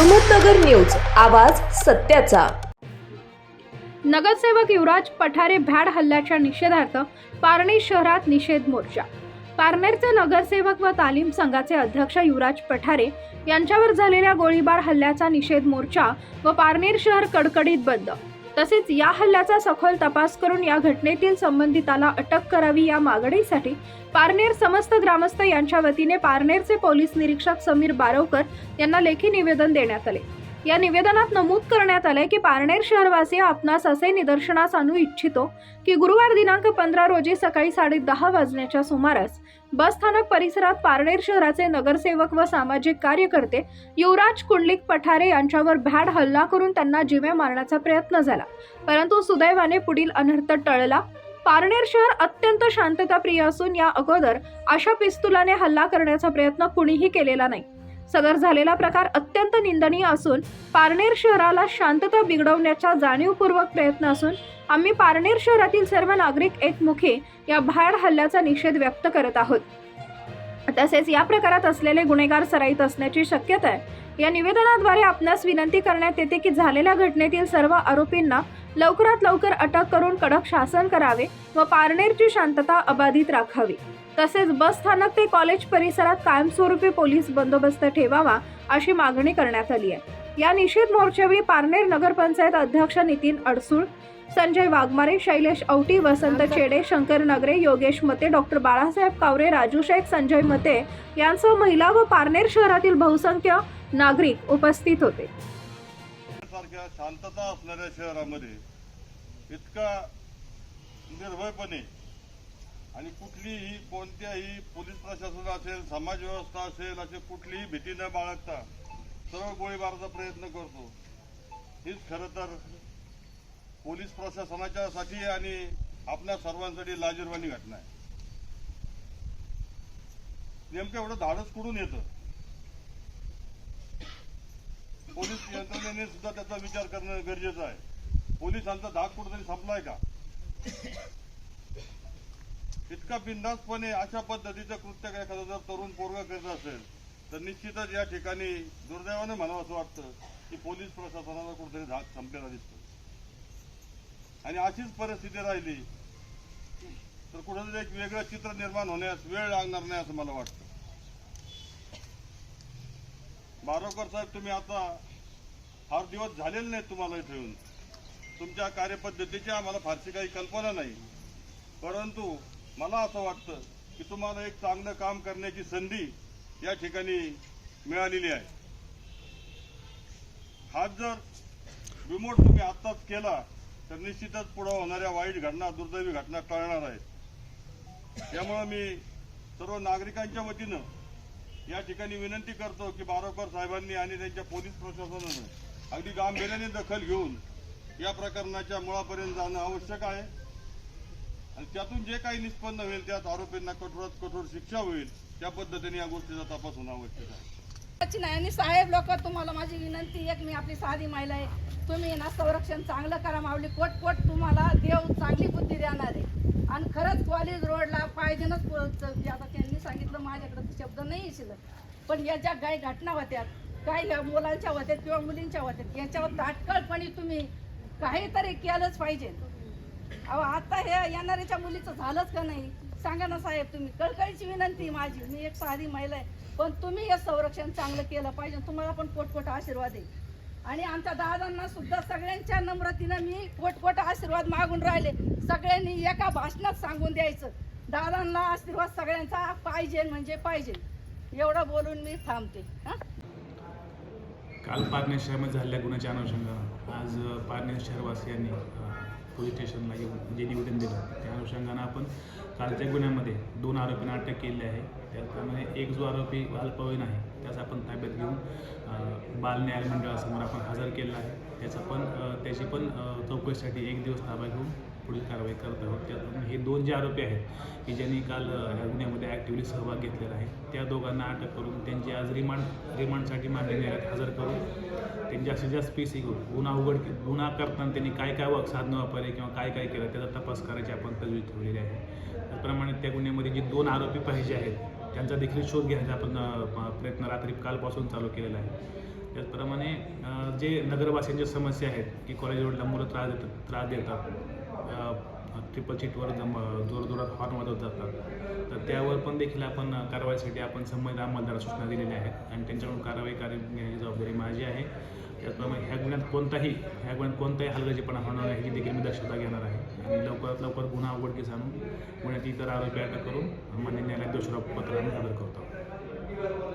Ahmednagar news आवाज सत्याचा. नगरसेवक युवराज पठारे भ्याड हल्ल्याच्या निषेधार्थ पारनेर शहरात निषेध मोर्चा. पारनेरचे नगरसेवक व तालीम संघाचे अध्यक्ष युवराज पठारे यांच्यावर झालेल्या गोळीबार हल्ल्याचा निषेध मोर्चा व पारनेर शहर कडकडीत बंद. तसेच या हल्ल्याचा सखोल तपास करून या घटनेतील संबंधिताला अटक करावी या मागणीसाठी पारनेर समस्त ग्रामस्थ यांच्या वतीने पारनेरचे पोलीस निरीक्षक समीर बारवकर यांना लेखी निवेदन देण्यात आले. या निवेदनात नमूद करण्यात आलंय की पारनेर शहरवासी आपणास असे निदर्शनास आणू इच्छितो की गुरुवार दिनांक पंधरा रोजी सकाळी साडे दहा वाजण्याच्या सुमारास बस स्थानक परिसरात पारनेर शहराचे नगरसेवक व सामाजिक कार्यकर्ते युवराज कुंडलिक पठारे यांच्यावर भ्याड हल्ला करून त्यांना जिवे मारण्याचा प्रयत्न झाला. परंतु सुदैवाने पुढील अनर्थ टळला. पारनेर शहर अत्यंत शांतताप्रिय असून या अगोदर अशा पिस्तुलाने हल्ला करण्याचा प्रयत्न कुणीही केलेला नाही. सदर झालेला प्रकार अत्यंत निंदनीय असून पारनेर शहराला शांतता बिघडवण्याचा जाणीवपूर्वक प्रयत्न असून आम्ही पारनेर शहरातील सर्व नागरिक एकमुखी या भाड हल्ल्याचा निषेध व्यक्त करत आहोत. तसेच या प्रकारात असलेले गुन्हेगार सराईत असण्याची शक्यता आहे. या निवेदनाद्वारे आपणास विनंती करण्यात येते की झालेल्या घटनेतील सर्व आरोपींना लवकरात लवकर अटक करून कडक शासन करावे व पारनेरची शांतता अबाधित राखावी. तसेच बस स्थानक ते कॉलेज परिसरात कायमस्वरूपी पोलीस बंदोबस्त ठेवावा अशी मागणी करण्यात आली आहे. या निषेध मोर्चावेळी पारनेर नगरपंचायत अध्यक्ष नितीन अडसूळ संजय वाघमारे शैलेश औटी वसंत चेडे शंकर नगरे योगेश मते डॉक्टर बाळासाहेब कावरे राजू शेख संजय मते यांसह महिला व पारनेर शहरातील बहुसंख्य नागरिक उपस्थित होते. सारख्या शांतता असणाऱ्या शहरामध्ये इतका निर्भयपणे आणि कुठलीही कोणत्याही पोलीस प्रशासन असेल समाज व्यवस्था असेल अशी कुठलीही भीती न बाळगता सर्व गोळीबाराचा प्रयत्न करतो. हीच खरं तर पोलीस प्रशासनाच्यासाठी आणि आपल्या सर्वांसाठी लाजीरवाणी घटना आहे. नेमकं एवढं धाडस कुठून येतं? पोलीस यंत्रणेने सुद्धा त्याचा विचार करणं गरजेचं आहे. पोलिसांचा धाक कुठेतरी संपलाय का? इतका बिनधास्तपणे अशा पद्धतीचं कृत्य एखादा जर तरुण पोरगा करत असेल तर निश्चितच या ठिकाणी दुर्दैवाने म्हणावं असं वाटतं की पोलीस प्रशासनाचा कुठेतरी धाक संपलेला दिसतो आणि अशीच परिस्थिती राहिली तर कुठेतरी एक वेगळं चित्र निर्माण होण्यास वेळ लागणार नाही असं मला वाटतं. बारोकर साहेब तुम्ही आता फार दिवस झालेले नाहीत तुम्हाला इथे येऊन. तुमच्या कार्यपद्धतीची आम्हाला फारशी काही कल्पना नाही. परंतु मला असं वाटतं की तुम्हाला एक चांगलं काम करण्याची संधी या ठिकाणी मिळालेली आहे. हा जर रिमोट तुम्ही आत्ताच केला तर निश्चितच पुढे होणाऱ्या वाईट घटना दुर्दैवी घटना टळणार आहेत. त्यामुळं मी सर्व नागरिकांच्या वतीनं या ठिकाणी विनंती करतो की बारोकर साहेबांनी आणि त्यांच्या पोलीस प्रशासनानं अगदी गांभीर्याने दखल घेऊन या प्रकरणाच्या मुळापर्यंत जाणं आवश्यक आहे. आणि त्यातून जे काही निष्पन्न होईल त्यात आरोपींना कठोरात कठोर शिक्षा होईल त्या पद्धतीने या गोष्टीचा तपास होणं आवश्यक आहे. नाही आणि साहेब लोक तुम्हाला माझी विनंती एक मी आपली साधी महिला आहे. तुम्ही ना संरक्षण चांगलं करा मावली कोट कोट तुम्हाला देव चांगली बुद्धी देणार आहे. आणि खरंच कॉलेज रोडला पाहिजेनच आता त्यांनी सांगितलं माझ्याकडे शब्द नाही शिल्लक पण या ज्या काही घटना होत्या काही ह्या मुलांच्या वतीत किंवा मुलींच्या वतीत याच्यावर तात्काळपणे तुम्ही काहीतरी केलंच पाहिजे. अहो आता हे येणाऱ्याच्या मुलीचं झालंच का नाही? सांगा ना साहेब तुम्ही. कळकळीची विनंती माझी. मी एक साधी महिला आहे पण तुम्ही हे संरक्षण चांगलं केलं पाहिजे. तुम्हाला पण पोटपोट आशीर्वाद आहे. आणि आमच्या दादांना सुद्धा सगळ्यांच्या नम्रतीनं मी पोटपोट आशीर्वाद मागून राहिले. सगळ्यांनी एका भाषणात सांगून द्यायचं. दादांना आशीर्वाद सगळ्यांचा पाहिजे म्हणजे पाहिजे. एवढं बोलून मी थांबते. हां? काल पारनेर शहरामध्ये झालेल्या गुन्ह्याच्या अनुषंगानं आज पारनेर शहरवासियांनी पोलीस स्टेशनला येऊन जे निवेदन दिलं. त्या अनुषंगानं आपण कालच्या गुन्ह्यामध्ये दोन आरोपींना अटक केली आहे. त्याप्रमाणे एक जो आरोपी अल्पवयीन आहे त्याचा आपण ताब्यात घेऊन बाल न्यायालय मंडळासमोर आपण हजर केला आहे. त्याचा पण त्याची पण चौकशीसाठी एक दिवस ताबा घेऊन पुढील कारवाई करत आहोत. त्याप्रमाणे हे दोन जे आरोपी आहेत की ज्यांनी काल ह्या गुन्ह्यामध्ये ॲक्टिव्हली सहभाग घेतलेला आहे त्या दोघांना अटक करून त्यांची आज रिमांड रिमांडसाठी मान्य न्यायालयात हजर करून त्यांनी जास्तीत जास्त पी सी घेऊन गुन्हा उघड गुन्हा करताना त्यांनी काय काय वा- साधनं वापरले किंवा काय काय केलं त्याचा तपास करायची आपण तजवीज ठेवलेली आहे. त्याचप्रमाणे त्या गुन्ह्यामध्ये जे दोन आरोपी पाहिजे आहेत त्यांचा देखील शोध घेण्याचा आपण प्रयत्न रात्री कालपासून चालू केलेला आहे. त्याचप्रमाणे जे नगरवासियांच्या समस्या आहेत की कॉलेज रोडला मुलं त्रास देतात त्रास देतात ट्रिपल सीटवर जम जोरजोरात हॉर्न वाजवत जातात तर त्यावर पण देखील आपण कारवाईसाठी आपण संबंधित अंमलदारांना सूचना दिलेल्या आहेत. आणि त्यांच्याकडून कारवाई कार्य घेण्याची जबाबदारी माझी आहे. त्याचप्रमाणे ह्या गुन्ह्यात कोणताही ह्या गुन्ह्यात कोणताही हलगर्जीपणा होणार नाही ही देखील मी दक्षता घेणार आहे. आणि लवकरात लवकर गुन्हा उघडकीस आणून गुन्ह्यात इतर आरोपी अटक करून मान्य न्यायालयात दोषारोपपत्र आम्ही सादर करतो.